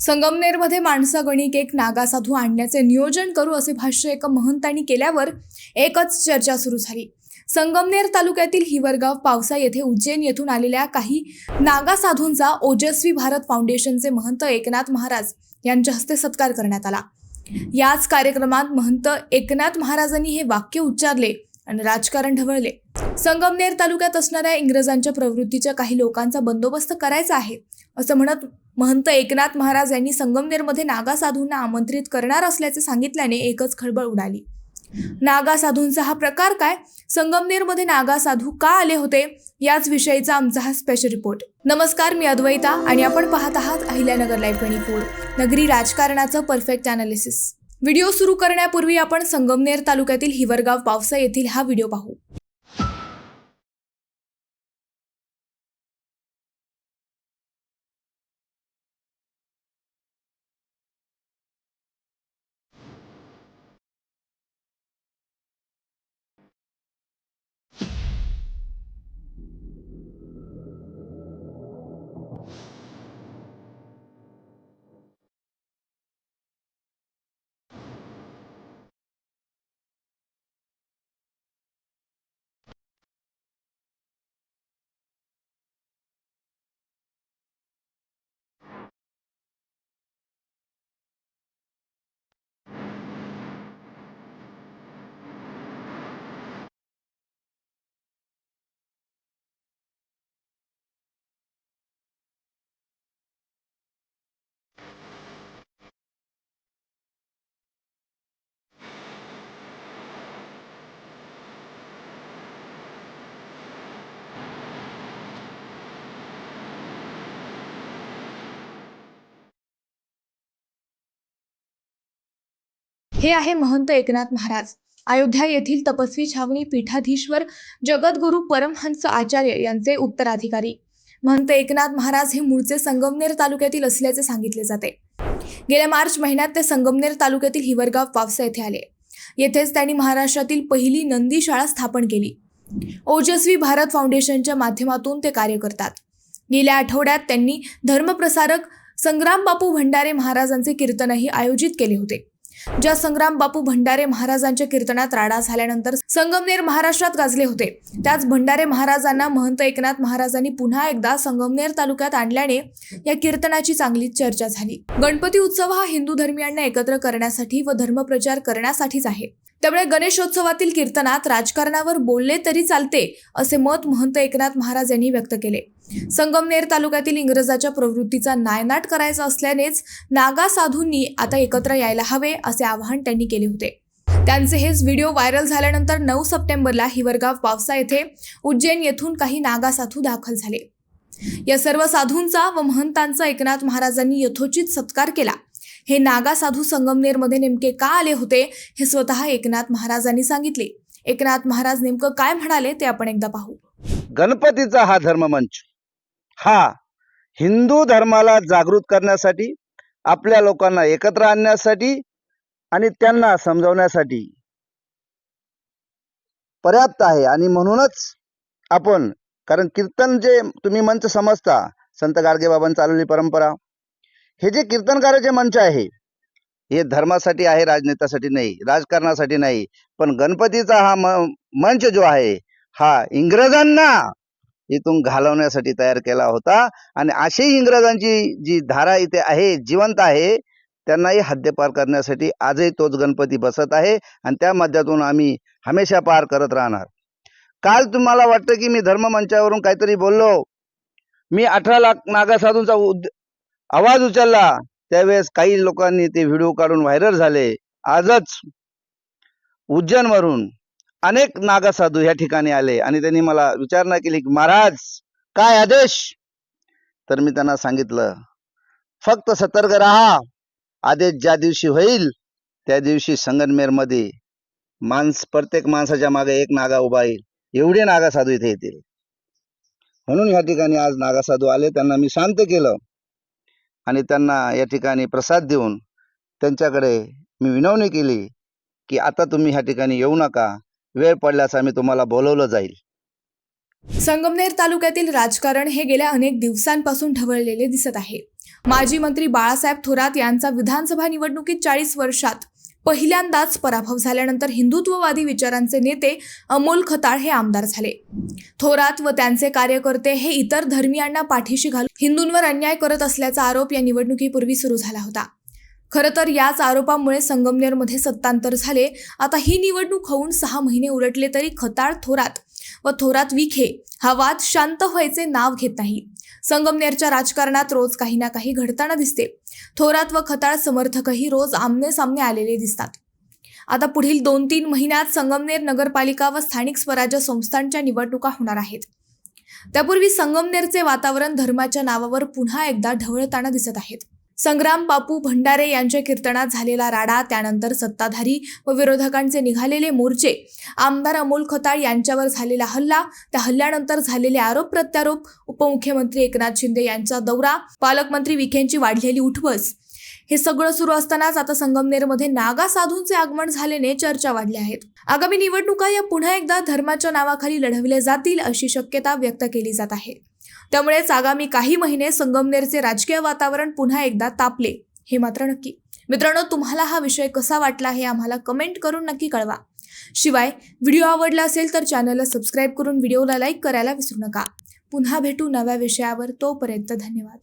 संगमनेरमध्ये माणसागणिक एक नागासाधू आणण्याचे नियोजन करू असे भाष्य एका महंतांनी केल्यावर एकच चर्चा सुरू झाली. संगमनेर तालुक्यातील हिवरगाव पावसा येथे उज्जैन येथून आलेल्या काही नागा साधूंचा ओजस्वी भारत फाउंडेशनचे महंत एकनाथ महाराज यांच्या हस्ते सत्कार करण्यात आला. याच कार्यक्रमात महंत एकनाथ महाराजांनी हे वाक्य उच्चारले आणि राजकारण ढवळले. संगमनेर तालुक्यात असणाऱ्या इंग्रजांच्या प्रवृत्तीच्या काही लोकांचा बंदोबस्त करायचा आहे असं म्हणत महंत एकनाथ महाराज यांनी संगमनेरमध्ये नागा साधूंना आमंत्रित करणार असल्याचे सांगितल्याने एकच खळबळ उडाली. नागा साधूंचा हा प्रकार काय? संगमनेरमध्ये नागा साधू का आले होते? याच विषयीचा आमचा हा स्पेशल रिपोर्ट नमस्कार मी अद्वैता आणि आपण पाहत आहात अहिल्यानगर लाईव्ह ट्वेंटी नगरी राजकारणाचं परफेक्ट अनालिसिस व्हिडिओ सुरू करण्यापूर्वी आपण संगमनेर तालुक्यातील हिवरगाव पावसा येथील हा व्हिडिओ पाहू. हे आहे महंत एकनाथ महाराज. अयोध्या येथील तपस्वी छावणी पीठाधीश्वर जगद्गुरू परमहंस आचार्य यांचे उत्तराधिकारी. महंत एकनाथ महाराज हे मूळचे संगमनेर तालुक्यातील असल्याचे सांगितले जाते. गेल्या मार्च महिन्यात ते संगमनेर तालुक्यातील हिवरगाव पावसा येथे आले. येथेच त्यांनी महाराष्ट्रातील पहिली नंदी शाळा स्थापन केली. ओजस्वी भारत फाउंडेशनच्या माध्यमातून ते कार्य करतात. गेल्या आठवड्यात त्यांनी धर्मप्रसारक संग्राम बापू भंडारे महाराजांचे कीर्तनही आयोजित केले होते. ज्या संग्राम बापू भंडारे महाराजांच्या कीर्तनात राडा झाल्यानंतर संगमनेर महाराष्ट्रात गाजले होते. त्याच भंडारे महाराजांना महंत एकनाथ महाराजांनी पुन्हा एकदा संगमनेर तालुक्यात आणल्याने या कीर्तनाची चांगलीच चर्चा झाली. गणपती उत्सव हा हिंदू धर्मियांना एकत्र करण्यासाठी व धर्मप्रचार करण्यासाठीच आहे. त्यामुळे गणेशोत्सवातील कीर्तनात राजकारणावर बोलले तरी चालते असे मत महंत एकनाथ महाराज यांनी व्यक्त केले. संगमनेर तालुक्यातील इंग्रजाच्या प्रवृत्तीचा नायनाट करायचा असल्यानेच नागा साधूंनी आता एकत्र यायला हवे असे आवाहन त्यांनी केले होते. त्यांचे हेच व्हिडिओ व्हायरल झाल्यानंतर नऊ सप्टेंबरला हिवरगाव पावसा येथे उज्जैन येथून काही नागा साधू दाखल झाले. या सर्व साधूंचा व महंतांचा एकनाथ महाराजांनी यथोचित सत्कार केला. हे नागा साधू संगमनेरमध्ये नेमके का आले होते हे स्वतः एकनाथ महाराजांनी सांगितले. एकनाथ महाराज नेमकं काय म्हणाले ते आपण एकदा पाहू. गणपतीचा हा धर्ममंच. हा हिंदू धर्माला जागृत करण्यासाठी आपल्या लोकांना एकत्र आणण्यासाठी आणि त्यांना समजवण्यासाठी पर्याप्त आहे. आणि म्हणूनच आपण कारण कीर्तन जे तुम्ही मंच समजता संत गाडगेबाबांनी चालवली परंपरा हे जे कीर्तनकाराचे मंच आहे हे धर्मासाठी आहे राजनेत्यासाठी नाही राजकारणासाठी नाही पण गणपतीचा हा म मंच जो आहे हा इंग्रजांना इथून घालवण्यासाठी तयार केला होता. आणि अशी इंग्रजांची जी धारा इथे आहे जिवंत आहे त्यांनाही हद्दपार करण्यासाठी आजही तोच गणपती बसत आहे. आणि त्या मध्यातून आम्ही हमेशा पार करत राहणार. काल तुम्हाला वाटतं की मी धर्म मंचावरून काहीतरी बोललो. मी अठरा लाख नागासाधूंचा उद- आवाज उचलला. त्यावेळेस काही लोकांनी ते व्हिडिओ काढून व्हायरल झाले. आजच उज्जैनवरून अनेक नागसाधू या ठिकाणी आले आणि त्यांनी मला विचारणा केली की महाराज काय आदेश? तर मी त्यांना सांगितलं फक्त सतर्क राहा. आदेश ज्या दिवशी होईल त्या दिवशी संगनमेरमध्ये माणस प्रत्येक माणसाच्या मागे एक नागा उभा येईल. एवढे नागासाधू इथे येतील. म्हणून या ठिकाणी आज नागासाधू आले. त्यांना मी शांत केलं आणि त्यांना या ठिकाणी प्रसाद देऊन त्यांच्याकडे मी विनवणी केली की आता तुम्ही ह्या ठिकाणी येऊ नका. वेळ पडल्यास आम्ही तुम्हाला बोलवलं जाईल. संगमनेर तालुक्यातील राजकारण हे गेल्या अनेक दिवसांपासून ढवळलेले दिसत आहे. माजी मंत्री बाळासाहेब थोरात यांचा विधानसभा निवडणुकीत चाळीस वर्षात पहिल्यांदाच पराभव झाल्यानंतर हिंदुत्ववादी विचारांचे नेते अमोल खताळ हे आमदार झाले. थोरात व त्यांचे कार्यकर्ते हे इतर धर्मियांना पाठीशी घालून हिंदूंवर अन्याय करत असल्याचा आरोप या निवडणुकीपूर्वी सुरू झाला होता. खरं तर याच आरोपामुळे संगमनेरमध्ये सत्तांतर झाले. आता ही निवडणूक होऊन सहा महिने उलटले तरी खताळ थोरात व थोरात विखे हा वाद शांत व्हायचे नाव घेत नाही. संगमनेरच्या राजकारणात रोज काही ना काही घडताना दिसते. थोरात व खताळ समर्थकही रोज आमने सामने आलेले दिसतात. आता पुढील दोन तीन महिन्यात संगमनेर नगरपालिका व स्थानिक स्वराज्य संस्थांच्या निवडणुका होणार आहेत. त्यापूर्वी संगमनेरचे वातावरण धर्माच्या नावावर पुन्हा एकदा ढवळताना दिसत आहेत. संग्राम बापू भंडारे यांच्या कीर्तनात झालेला राडा त्यानंतर सत्ताधारी व विरोधकांचे निघालेले मोर्चे आमदार अमोल खताळ यांच्यावर झालेला हल्ला त्या हल्ल्यानंतर झालेले आरोप प्रत्यारोप उपमुख्यमंत्री एकनाथ शिंदे यांचा दौरा पालकमंत्री विखेंची वाढलेली उठवस. हे सगळं सुरू असतानाच आता संगमनेरमध्ये नागा साधूंचे आगमन झाल्याने चर्चा वाढल्या आहेत. आगामी निवडणुका या पुन्हा एकदा धर्माच्या नावाखाली लढविल्या जातील अशी शक्यता व्यक्त केली जात आहे. त्यामुळेच आगामी काही महिने संगमनेरचे राजकीय वातावरण पुन्हा एकदा तापले हे मात्र नक्की. मित्रांनो तुम्हाला हा विषय कसा वाटला हे आम्हाला कमेंट करून नक्की कळवा. शिवाय व्हिडिओ आवडला असेल तर चॅनलला सबस्क्राईब करून व्हिडिओला लाईक करायला विसरू नका. पुन्हा भेटू नव्या विषयावर तोपर्यंत धन्यवाद.